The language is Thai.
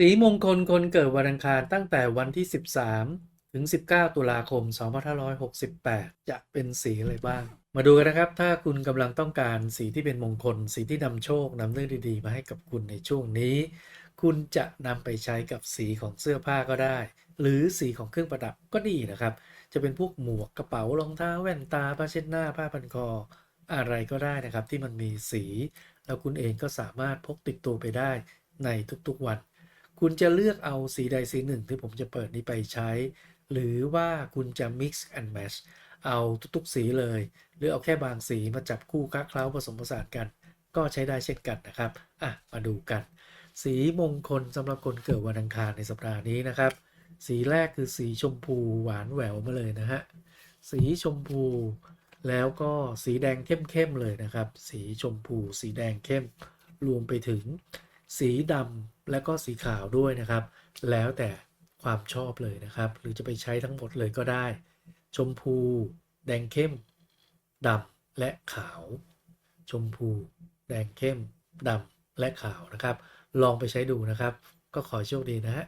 สีมงคลคนเกิดวันอังคารตั้งแต่วันที่ 13 ถึง 19 ตุลาคม 2568 จะเป็นสีอะไรบ้าง มาดูกันนะครับ ถ้าคุณกำลังต้องการสีที่เป็นมงคล สีที่นำโชคนำเรื่องดีๆ มาให้กับคุณในช่วงนี้ คุณจะนำไปใช้กับสีของเสื้อผ้าก็ได้ หรือสีของเครื่องประดับก็ดีนะครับ จะเป็นพวกหมวกกระเป๋ารองเท้าแว่นตาผ้าเช็ดหน้าผ้าพันคอ อะไรก็ได้นะครับ ที่มันมีสี แล้วคุณเองก็สามารถพกติดตัวไปได้ในทุกๆวัน คุณจะเลือกเอาสีใดสีหนึ่งที่ผมจะเปิดนี้ไปใช้ หรือว่าคุณจะ mix and match เอาทุกๆสีเลย หรือเอาแค่บางสีมาจับคู่ค้าเคล้าผสมผสานกัน ก็ใช้ได้เช่นกันนะครับ อะ มาดูกัน สีมงคลสำหรับคนเกิดวันอังคารในสัปดาห์นี้นะครับ สีแรกคือสีชมพูหวานแหววมาเลยนะฮะ สีชมพูแล้วก็สีแดงเข้มๆเลยนะครับ สีชมพู สีแดงเข้มรวมไปถึง สีดำและก็สีขาวด้วยนะครับ แล้วแต่ความชอบเลยนะครับ หรือจะไปใช้ทั้งหมดเลยก็ได้ ชมพู แดงเข้มดำและขาว ชมพู แดงเข้มดำและขาวนะครับ ลองไปใช้ดูนะครับ ก็ขอโชคดีนะฮะ